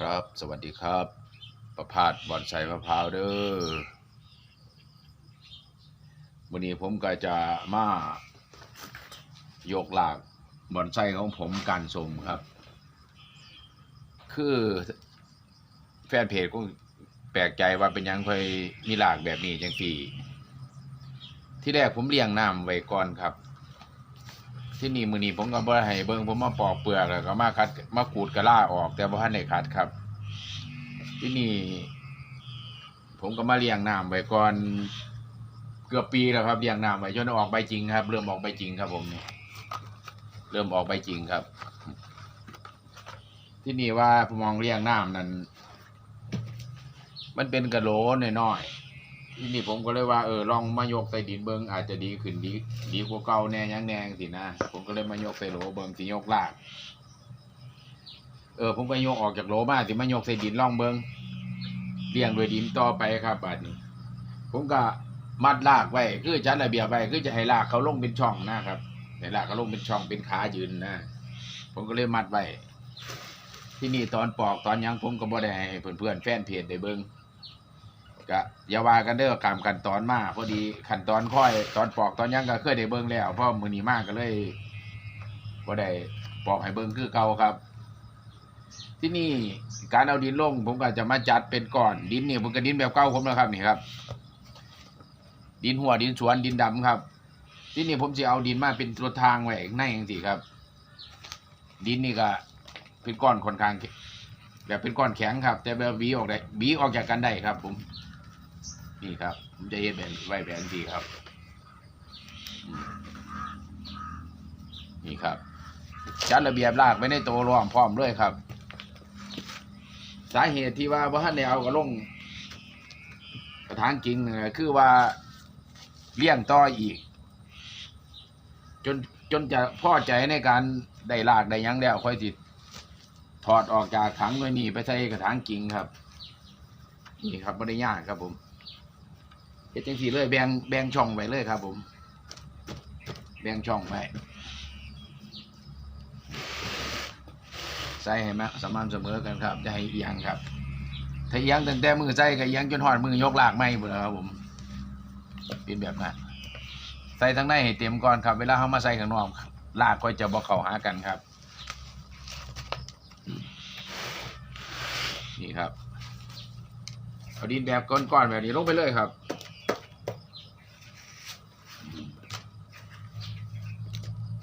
ครับ สวัสดีครับ ประพาสบอนไซมะพร้าวเด้อวันนี้ผมก็จะมายกหลากบอนไซของผมการสมครับ คือแฟนเพจก็แปลกใจว่าเป็นยังค่อยมีหลากแบบนี้จังสี่ ที่แรกผมเลี้ยงน้ำไว้ก่อนครับ ที่นี่มือนี้ผมก็บ่ให้เบิ่งผมมาปอกเปลือกแล้วก็มาคัดมาขูดกระล่าออก แต่บ่ทันได้คัดครับ ที่นี่ ผมก็มาเลี้ยงน้ำไว้ก่อนเกือบปีแล้วครับเลี้ยงน้ำไว้จนออกใบจริงครับ เริ่มออกใบจริงครับ ผมนี่เริ่มออกใบจริงครับ ที่นี่ว่าผมมองเลี้ยงน้ำนั้นมันเป็นกระโหลน้อยๆ ที่นี่ผมก็เลยว่าเออลองมายกใส่ดินเบิงอาจจะดีขึ้นดีดีกว่าเก่าแน่ยังแน่สินะผมก็เลยมายกใส่โหลเบิงสิยกลากเออผมก็ยกออกจากโหลมาสิมายกใส่ดินล่องเบิงเลี้ยงด้วยดินต่อไปครับบัดนี้ ผมก็มัดลากไว้คือจัดระเบียบไว้คือจะให้ลากเขาลงเป็นช่องนะครับให้ลากเขาลงเป็นช่องเป็นขายืนนะผมก็เลยมัดไว้ที่นี่ตอนปอกตอนยังผมก็บ่ได้ให้เพื่อนๆแฟนเพจได้เบิ่ง ก็อย่าว่ากันเด้อตามขั้นตอนมาพอดีขั้นตอนค่อย ตอนปอกตอนยังก็เคยได้เบิ่งแล้วเพราะมื้อนี้มากก็เลยบ่ได้ปอกให้เบิ่งคือเก่าครับ ที่นี่การเอาดินลง ผมก็จะมาจัดเป็นก้อนดินนี่ผมก็ดินแบบเก่าผมแล้วครับนี่ครับ ดินหัวดินสวนดินดำครับ ที่นี่ผมจะเอาดินมาเป็นตัวทางไว้ข้างในจังซี่ครับ ดินนี่ก็เป็นก้อนค่อนข้างแบบเป็นก้อนแข็งครับ แต่แบบบีออกได้บีออกจากกันได้ครับผม นี่ครับ ผมจะเฮ็ดแบบไว้แบบนี้ครับ นี่ครับ จัดระเบียบรากไว้ในตัวรวมพร้อมเลยครับ สาเหตุที่ว่าบ่ทันได้เอากระลงกระถางกิ่งเนี่ยคือว่าเลี้ยงต่ออีก จนจนจะพอใจในการได้รากได้ยังแล้วค่อยสิถอดออกจากถังไว้นี่ไปใส่กระถางกิ่งครับ นี่ครับไม่ได้ยากครับผม เฮ็ดจังซี่เลยแบ่งแบ่งช่องไว้เลยครับ ผม แบ่งช่องไว้ใส่ให้มาสม่ำเสมอกันครับจะให้เอียงครับ ถ้าเอียงตั้งแต่มือใส่ก็เอียงจนหอดมือยกลากไม่หมดแล้วครับผมเป็นแบบนั้นใส่ทั้งในให้เต็มก่อนครับ เวลาเขามาใส่ข้างนอกลากก็จะบอกเข้าหากันครับ นี่ครับเอาดินแบบก้อนๆแบบนี้ลงไปเลยครับ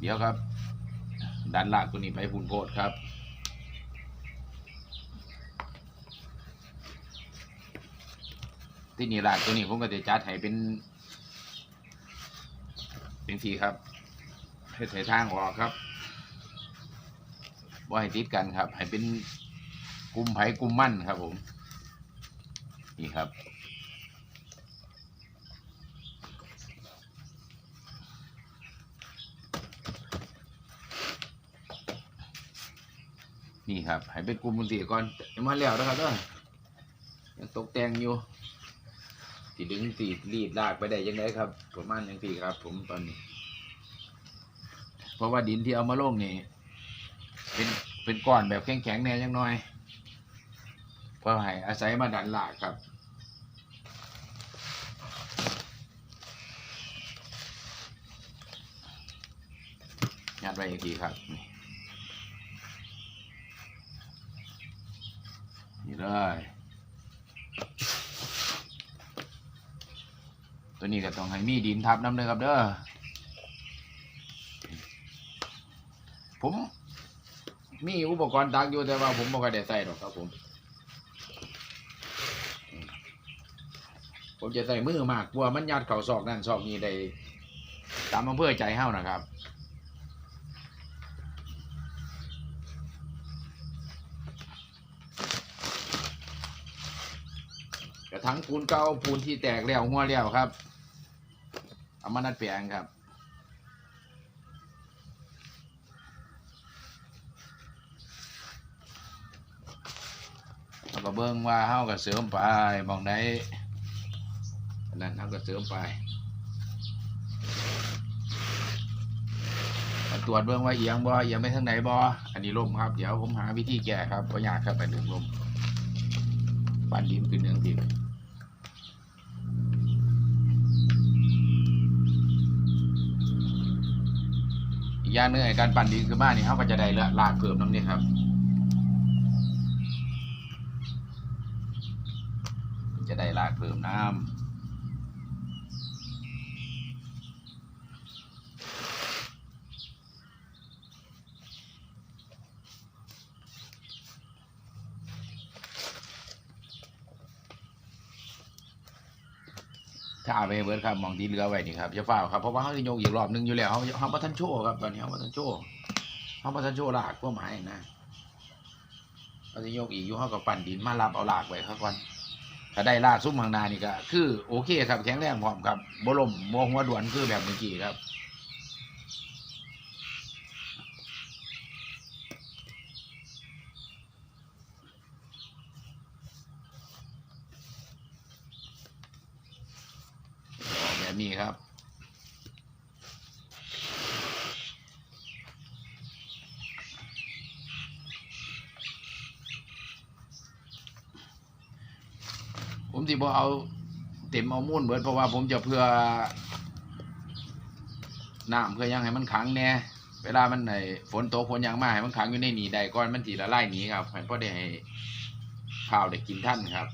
เดี๋ยวครับ ดันลากตัวนี้ไปพุ่นโพดครับที่นี่ลากตัวนี้ผมก็จะจัดให้เป็น เป็นสีครับให้ใส่ทางออกครับว่าให้ติดกันครับ ให้เป็นกลุ่มไผ่กลุ่มมั่นครับผม นี่ครับ นี่ครับให้เป็นกลุ่มมันสีก่อนยังมาแล้วนะครับเด้อยังตกแต่งอยู่สีดึงสีรีดลากไปได้ยังไงครับประมาณยังสี่ครับ ผมตอนนี้ เพราะว่าดินที่เอามาลงนี่เป็นเป็นก้อนแบบแข็งๆแน่ยังน้อยเพราะให้อาศัยมาดันลากครับยัดไว้อีกทีครับนี่ เลย ตัวนี้ก็ต้องให้มีดินทับน้ำเลยครับเด้อ ผม มีอุปกรณ์ตักอยู่แต่ว่าผมบ่ค่อยได้ใส่หรอกครับผม ผมจะใส่มือมากกลัวมันยัดเข่าซอกนั่นซอกนี้ได้ตามอำเภอใจเฮ้านะครับ กระถังปูนเก่าปูนที่แตกแล้วหัวแล้วครับ เอามานัดแปลงครับเราก็เบิ่งว่าเฮาก็เสริมไปมองใดอันนั้นเฮาก็เสริมไปตรวจเบื้องว่าเอียงบ่เอียงไปทางไหนบ่อันนี้ลมครับ เดี๋ยวผมหาวิธีแก้ครับเพราะอยากครับไปเรื่งลมปั่นดินขึ้นเรื่องที อีกอย่างหนึงไอ้การปั่นดินคือบ้านนี่เขาก็จะได้ละลากเพิ่มน้ำนี่ครับ จะได้ลากเพิ่มน้ำ ถ้าเอาไปเบิร์ดครับมองที่เรือไว้นี่ครับจะฝ้าครับเพราะว่าเขาจะโยกอีกรอบหนึงอยู่แล้วเขาเขาบัทันโชว์ครับตอนนี้เขาบัทันโชว์เขาบัทันโชว์ลากพวกไม้นะเขาจะโยกอีกอยู่เขากับปั่นดินมารับเอาลากไว้ครับก่อนถ้าได้ลากซุ้มทางนานี่ก็คือโอเคครับแข็งแรงพร้อมครับบลมมองหัวด่วนคือแบบเมื่อกี้ครับ แบบนี้ครับ ผมสิบ่เอาเต็มเอามุ่นเบิดเพราะว่าผมจะเพื่อน้ำเพื่อยังให้มันขังแน่เวลามันไอ้ฝนตกฝนยังมาให้มันขังอยู่ในหนีได้ก่อนมันสิละไลายหนีครับให้พอได้ให้ข้าวได้กินท่านครับ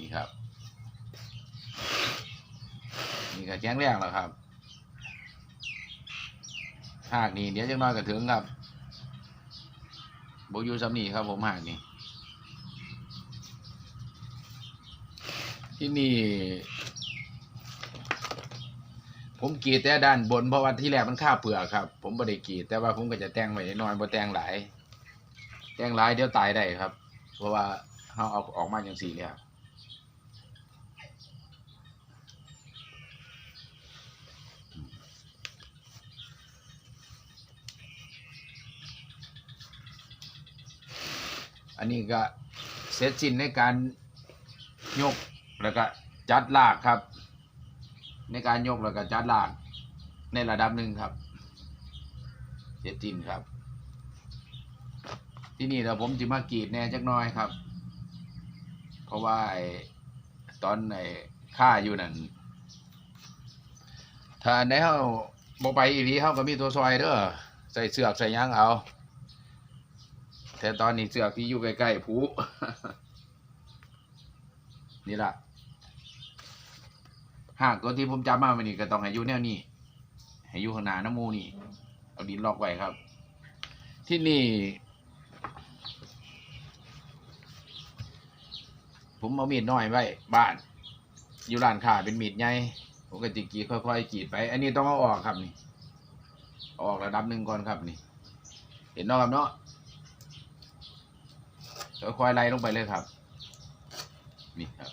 นี่ครับ นี่ก็แจ้งแรงแล้วครับหากนี่เดี๋ยวจังน้อยก็ถึงครับโบยู่สำนีครับ ผมหากนี่ที่นี่ ผมกีดแต่ด้านบนเพราะว่าที่แรกมันค่าเปลือกครับ ผมบ่ได้กีดแต่ว่าผมก็จะแต่งไว้น้อยบ่แต่งหลายแต่งหลายเดี๋ยวตายได้ครับ เพราะว่าเขาเอาออกมาอย่างสี่แล้ว อันนี้ก็เสร็จสิ้นในการยกแล้วก็จัดลากครับ ในการยกแล้วก็จัดลากในระดับหนึ่งครับ เสร็จสิ้นครับ ที่นี่เราผมจะมากรีดแน่จักน้อยครับ เพราะว่าไอตอนไอ้ค่าอยู่นั่นถ้าอันเขาบอไปอีพีเขาก็มีตัวซอยเด้อใส่เสือกใส่ยางเอา แต่ตอนนี้เสือกที่อยู่ใกล้ๆผูนี่ล่ะหากตัวที่ผมจำมาวันนี้ก็ต้องให้อยู่แนวนี้ให้อยู่ข้างหน้าน้ำมูนี่ เอาดินลอกไว้ครับ ที่นี่ ผมเอามีดน้อยไว้บ้าน อยู่ร้านค้าเป็นมีดใหญ่ผมก็จะกรีดค่อยๆกรีดไป อันนี้ต้องเอาออกครับนี่ ออกระดับหนึ่งก่อนครับนี่ เห็นนาะครับเนาะ ค่อยๆไล่ลงไปเลยครับ นี่ครับ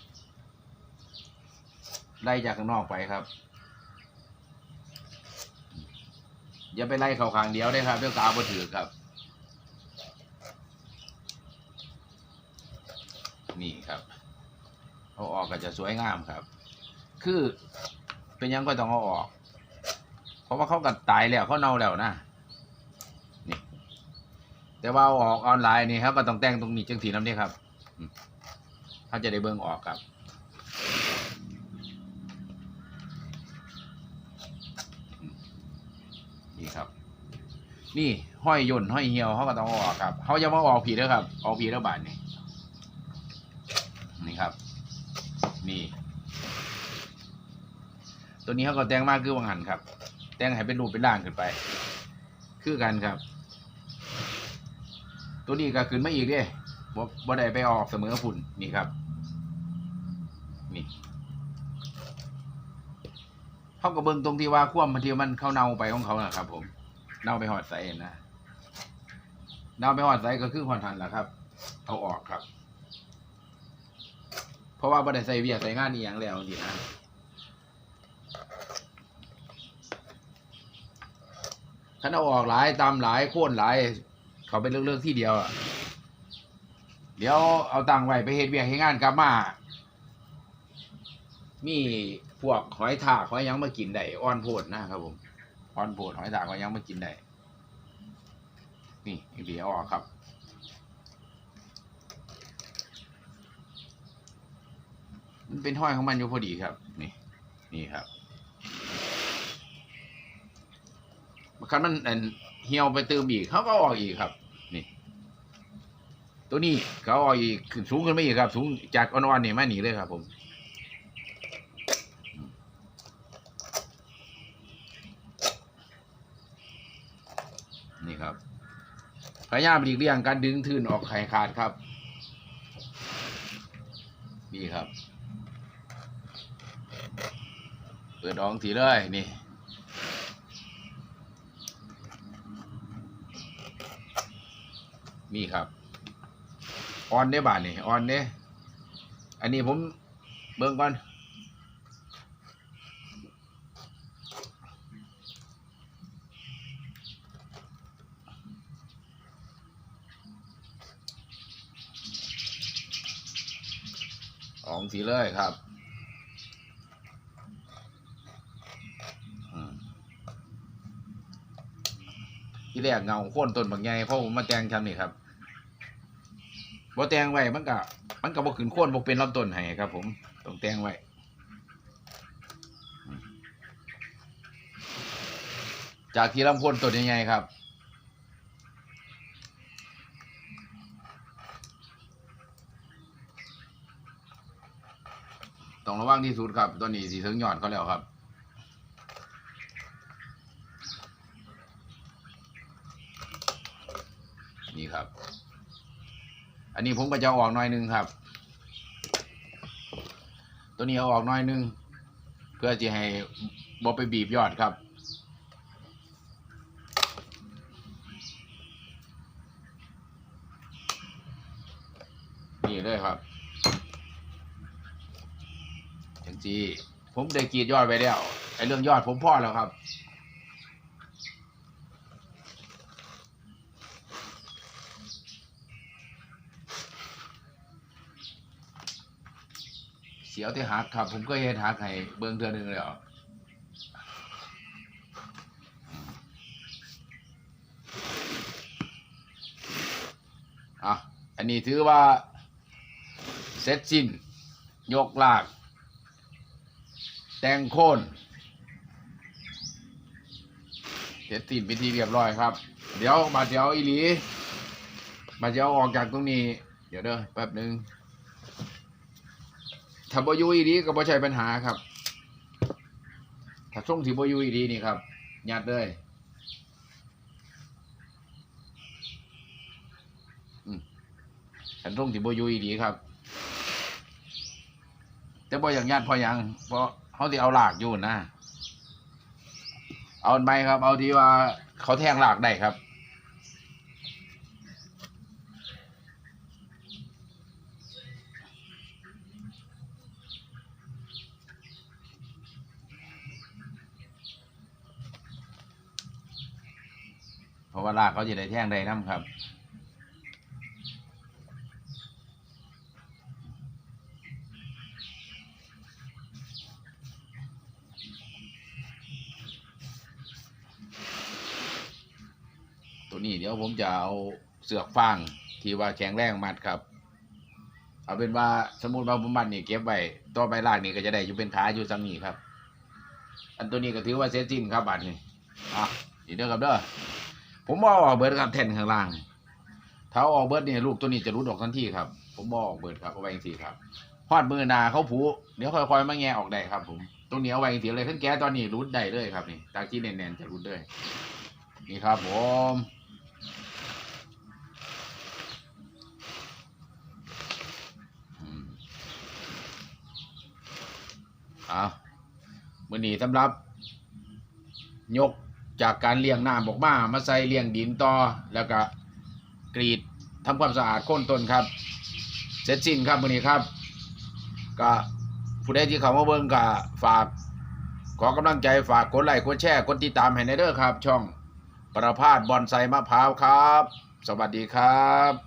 ไล่จากข้างนอกไปครับ อย่าไปไล่เขาขางเดียวได้ครับเดี๋ยวกาวมาถือครับ นี่ครับเอาออกก็จะสวยงามครับ คือเป็นยังก็ต้องเอาออก เพราะว่าเขากัดตายแล้วเขาเน่าแล้วนะ แต่ว่าออกออนไลน์นี่ครับก็ต้องแต่งตรงนี้จังสีน้ำนี่ครับอืมเขาจะได้เบิ่งออกครับนี่ครับ นี่ห้อยย่นห้อยเหี่ยวเขาก็ต้องอออกครับเขาจะมาออกผีแล้วครับ ออกผีแล้วบาทนี่นี่ครับ นี่ ตัวนี้เขาก็แต่งมากคือวังหันครับ แต่งให้เป็นรูปเป็นร่างขึ้นไป คือกันครับ ตัวนี้ก็ขึ้นมาอีกเด้บ่บ่ได้ไปออกเสมอฝุ่นนี่ครับ นี่เขาก็เบิ่งตรงที่ว่าความมันที่มันเข้าเน่าไปของเขานะครับ ผม เน่าไปหอดใส่นะเน่าไปหอดใส่ก็คือหอดหันแหละครับ เอาออกครับ เพราะว่าบ่ได้ใส่เวียใส่งานอีหยังแล้วจริงนะคันเอาออกหลายตามหลายโค่นหลาย เขาเป็นเรื่องๆที่เดียวอะเดี๋ยวเอาตังไว้ไปเฮ็ดเวียกเฮ็ดงานกลับมา มีพวกหอยทากหอยยังมากินได้อ่อนโพดนะครับผมอ่อนโพดหอยทากหอยยังมากินได้นี่อีเดียวออกครับมันเป็นห้อยของมันอยู่พอดีครับ นี่ นี่ครับคันมันอัน เหี่ยวไปเติมอีกเขาก็ออกอีกครับ นี่ ตัวนี้เขาออกอีกขึ้นสูงขึ้นไมาอีกครับ สูงจากอ่อนๆนี่มาหนีเลยครับ ผมนี่ครับพยายามหลีกเลี่ยงการดึงทื่นออกไข่ขาดครับ นี่ครับ เปิดอองสีเลยนี่ นี่ครับออนได้บาทนี่ออนเด้อันนี้ผมเบิ่งก่อนอองสีเลยครับ ที่แรกเงาโค่นต้นบางใหญ่เพราะผมมาแตงทำนี่ครับบ่แตงไว้มันก็มันก็บ่ขึ้นโค่นบ่เป็นลำต้นให้ครับ ผมต้องแตงไว้จากที่ลำโค่นต้นใหญ่ๆครับต้องระวังที่สุดครับตอนนี้สีถึงยอดเขาแล้วครับ นี่ครับ อันนี้ผมก็จะเอาออกหน่อยหนึงครับ ตัวนี้เอาออกหน่อยหนึง เพื่อจะให้บอไปบีบยอดครับ นี่เลยครับจังจีผมได้กรีดยอดไปแล้วไอ้เรื่องยอดผมพอแล้วครับ สียวที่หักครับ ผมก็เห็นหักให้เบิ้งเทือหนึงแล้วอะอันนี้ถือว่าเสร็จสิ้น ยกลาก แต่งโคนเสร็จสิ้นพิธีเรียบร้อยครับ เดี๋ยวมาเดี๋ยวอีหลีมาเดี๋ยวออกจากตรงนี้ เดี๋ยวเด้อแป๊บหนึ่ง ถ้าบอยูอีหลีก็บ่ใช่ปัญหาครับ ถ้าส่งที่บอยูอีหลีนี่ครับยัดเลยอืมถ้าส่งที่บอยูอีหลีครับ แต่บ่อย่างญาติพอยังเพราะเขาที่เอาหลากอยู่นะ เอาไหมครับ เอาที่ว่าเขาแทงหลากได้ครับ ราะว่าลากเขาจะได้แท่งได้น้ำครับ ตัวนี้เดี๋ยวผมจะเอาเสือกฟางที่ว่าแข็งแรงมัดครับ เอาเป็นว่าสมมุติว่าผมมัดนี่เก็บไว้ต่อไปลากนี่ก็จะได้อยู่เป็นขาอยู่ซ้ำนี่ครับ อันตัวนี้ก็ถือว่าเซตจิ้นครับบัดนี้อะนี่เด้อครับเด้อ ผมบอกออกเบิร์ดครับแท่นข้างล่างถ้าเอาอกเบิร์ดนี่ยลูกตัวนี้จะรุดออกทันทีครับ ผมบอกออกเบิร์ดครับเอาไว้จังซี่ครับฮอดมือหนาเขาผูเดี๋ยวค่อยๆมาแงออกได้ครับ ผมตรงนี้เอาไว้ทีเลยขึ้นแก้ตอนนี้รุดได้เลยครับนี่ตาที่แน่นๆจะรุดเลยนี่ครับ ผมอืมเอามื่อนี้สำหรับ ยก จากการเลี้ยงน้ำบอกมามาใส่เลี้ยงดินต่อ แล้วก็กรีดทำความสะอาดโค่นต้นครับ เสร็จสิ้นครับวันนี้ครับก็ผู้ใดที่เขามาเบิ่งก็ฝาก ขอกำลังใจฝากกดไลค์กดแชร์กดติดตามให้ในเด้อครับ ช่องประพาสบอนไซมะพร้าวครับ สวัสดีครับ